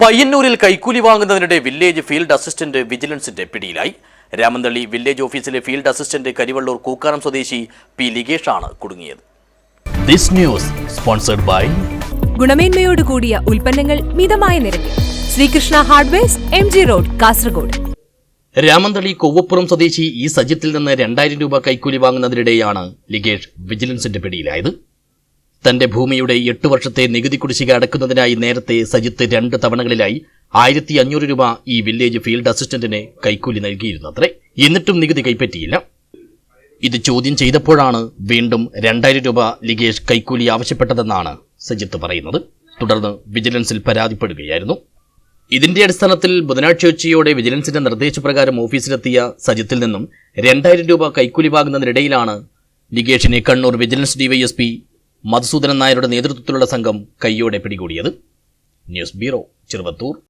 പയ്യന്നൂരിൽ കൈക്കൂലി വാങ്ങുന്നതിനിടെ വില്ലേജ് ഫീൽഡ് അസിസ്റ്റന്റ് വിജിലൻസിന്റെ പിടിയിലായി. രാമന്തള്ളി വില്ലേജ് ഓഫീസിലെ ഫീൽഡ് അസിസ്റ്റന്റ് കരിവള്ളൂർ കൂക്കാനം സ്വദേശി പി ലിഗേഷാണ് കുടുങ്ങിയത്. ദിസ് ന്യൂസ് സ്പോൺസർഡ് ബൈ ഗുണമേന്മയോട് കൂടിയ ഉൽപ്പന്നങ്ങൾ മിതമായ നിരക്കിൽ. Sreekrishna hardwares M G road Kasaragod. Ramanthali Kovvappuram സ്വദേശി ഈ സജിത്തിൽ നിന്ന് രണ്ടായിരം രൂപ കൈക്കൂലി വാങ്ങുന്നതിനിടെയാണ് ലിഗേഷ് വിജിലൻസിന്റെ പിടിയിലായത്. തന്റെ ഭൂമിയുടെ എട്ട് വർഷത്തെ നികുതി കുടിശ്ശിക അടക്കുന്നതിനായി നേരത്തെ സജിത്ത് രണ്ട് തവണകളിലായി ആയിരത്തി അഞ്ഞൂറ് രൂപ ഈ വില്ലേജ് ഫീൽഡ് അസിസ്റ്റന്റിന് കൈക്കൂലി നൽകിയിരുന്നത്രേ. എന്നിട്ടും നികുതി കൈപ്പറ്റിയില്ല. ഇത് ചോദ്യം ചെയ്തപ്പോഴാണ് വീണ്ടും രണ്ടായിരം രൂപ ലിഗേഷ് കൈക്കൂലി ആവശ്യപ്പെട്ടതെന്നാണ് സജിത്ത് പറയുന്നത്. തുടർന്ന് വിജിലൻസിൽ പരാതിപ്പെടുകയായിരുന്നു. ഇതിന്റെ അടിസ്ഥാനത്തിൽ ബുധനാഴ്ച ഉച്ചയോടെ വിജിലൻസിന്റെ നിർദ്ദേശപ്രകാരം ഓഫീസിലെത്തിയ സജിത്തിൽ നിന്നും രണ്ടായിരം രൂപ കൈക്കൂലി വാങ്ങുന്നതിനിടയിലാണ് ലിഗേഷിനെ കണ്ണൂർ വിജിലൻസ് ഡിവൈഎസ്പി മധുസൂദനൻ നായരുടെ നേതൃത്വത്തിലുള്ള സംഘം കയ്യോടെ പിടികൂടിയത്. News bureau Cheruvathur.